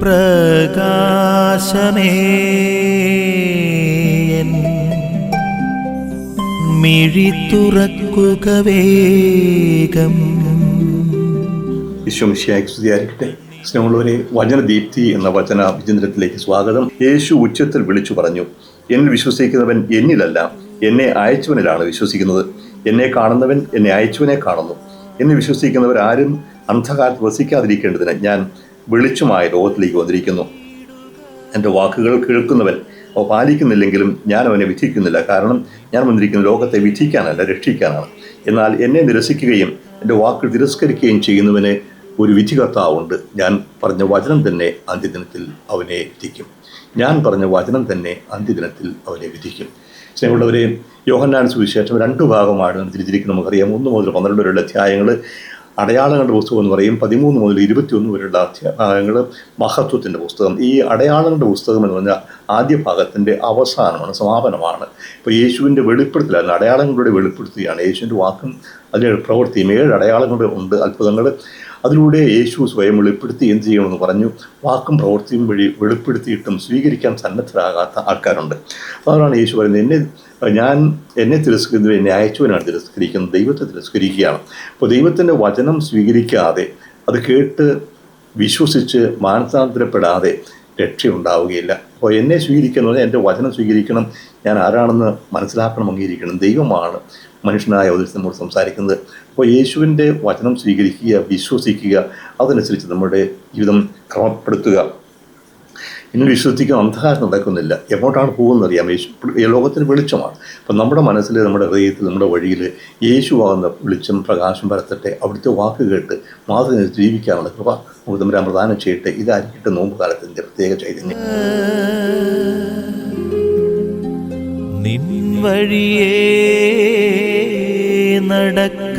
പ്രകാശമേ. മിഴി തുറക്കുക വേഗം. വിശ്വമിഷ്യായ്ക്ക് സ്തുതിയായിരിക്കട്ടെ. സ്നേഹമുള്ളവരെ വചനദീപ്തി എന്ന വചന വിചിന്തനത്തിലേക്ക് സ്വാഗതം. യേശു ഉച്ചത്തിൽ വിളിച്ചു പറഞ്ഞു എന്നിൽ വിശ്വസിക്കുന്നവൻ എന്നിലല്ല എന്നെ അയച്ചവനിലാണ് വിശ്വസിക്കുന്നത്. എന്നെ കാണുന്നവൻ എന്നെ അയച്ചവനെ കാണുന്നു. എന്നെ വിശ്വസിക്കുന്നവർ ആരും അന്ധകാലത്ത് വസിക്കാതിരിക്കേണ്ടതിന് ഞാൻ വെളിച്ചമായ ലോകത്തിലേക്ക് വന്നിരിക്കുന്നു. എന്റെ വാക്കുകൾ കേൾക്കുന്നവൻ അവ പാലിക്കുന്നില്ലെങ്കിലും ഞാൻ അവനെ വിധിക്കുന്നില്ല. കാരണം ഞാൻ വന്നിരിക്കുന്ന ലോകത്തെ വിധിക്കാനല്ല രക്ഷിക്കാനാണ്. എന്നാൽ എന്നെ നിരസിക്കുകയും എന്റെ വാക്കുകൾ തിരസ്കരിക്കുകയും ചെയ്യുന്നവന് ഒരു വിധികർത്താവുണ്ട് ഞാൻ പറഞ്ഞ വചനം തന്നെ അന്ത്യദിനത്തിൽ അവനെ വിധിക്കും. ഞാൻ പറഞ്ഞ വചനം തന്നെ അന്ത്യദിനത്തിൽ അവനെ വിധിക്കും. സ്നേഹമുള്ളവരെ യോഹന്നാൻ സുവിശേഷം രണ്ട് ഭാഗമാണ് തിരിച്ചിരിക്കുന്നത്. നമുക്കറിയാം ഒന്ന് മുതൽ പന്ത്രണ്ട് വരെയുള്ള അധ്യായങ്ങൾ. അടയാളങ്ങളുടെ പുസ്തകം എന്ന് പറയും. പതിമൂന്ന് മുതൽ ഇരുപത്തിയൊന്ന് വരെയുള്ള അധ്യായങ്ങൾ മഹത്വത്തിന്റെ പുസ്തകം. ഈ അടയാളങ്ങളുടെ പുസ്തകം എന്ന് പറഞ്ഞാൽ ആദ്യ ഭാഗത്തിന്റെ അവസാനമാണ് സമാപനമാണ്. ഇപ്പോൾ യേശുവിന്റെ വെളിപ്പെടുത്തലാണ് അടയാളങ്ങളുടെ വെളിപ്പെടുത്തുകയാണ്. യേശുവിന്റെ വാക്കും അതിന്റെ പ്രവൃത്തി ഏഴ് അടയാളങ്ങൾ ഉണ്ട് അത്ഭുതങ്ങൾ. അതിലൂടെ യേശു സ്വയം വെളിപ്പെടുത്തി എന്ത് ചെയ്യണമെന്ന് പറഞ്ഞു. വാക്കും പ്രവൃത്തിയും വഴി വെളിപ്പെടുത്തിയിട്ടും സ്വീകരിക്കാൻ സന്നദ്ധരാകാത്ത ആൾക്കാരുണ്ട്. അതാണ് യേശു പറയുന്നത് എന്നെ ഞാൻ എന്നെ തിരസ്കരിക്കുന്നത് എന്നെ അയച്ചവനാണ് തിരസ്കരിക്കുന്നത് ദൈവത്തെ തിരസ്കരിക്കുകയാണ്. അപ്പോൾ ദൈവത്തിന്റെ വചനം സ്വീകരിക്കാതെ അത് കേട്ട് വിശ്വസിച്ച് മാനസാന്തരപ്പെടാതെ രക്ഷയുണ്ടാവുകയില്ല. അപ്പോൾ എന്നെ സ്വീകരിക്കുന്നത് എന്റെ വചനം സ്വീകരിക്കണം. ഞാൻ ആരാണെന്ന് മനസ്സിലാക്കണം അംഗീകരിക്കണം. ദൈവമാണ് മനുഷ്യനായ നമ്മോട് സംസാരിക്കുന്നത്. അപ്പോൾ യേശുവിന്റെ വചനം സ്വീകരിക്കുക വിശ്വസിക്കുക അതനുസരിച്ച് നമ്മുടെ ജീവിതം ക്രമപ്പെടുത്തുക. ഇന്ന് വിശ്വസിക്കാൻ അന്ധകാരം നടക്കുന്നില്ല എങ്ങോട്ടാണ് പോകുന്നത് അറിയാം യേശു ലോകത്തിന് വെളിച്ചമാണ്. അപ്പം നമ്മുടെ മനസ്സിൽ നമ്മുടെ ഹൃദയത്തിൽ നമ്മുടെ വഴിയിൽ യേശുവാകുന്ന വെളിച്ചം പ്രകാശം പരത്തട്ടെ. അവിടുത്തെ വാക്ക് കേട്ട് മാതൃ ജീവിക്കാനുള്ള കൃപ നമുക്ക് തമ്മിൽ പ്രദാനം ചെയ്യട്ടെ. ഇതായിരിക്കട്ടെ നോമ്പ് കാലത്തിന്റെ പ്രത്യേക ചൈതന്യം. നിൻ വഴിയേ നടക്ക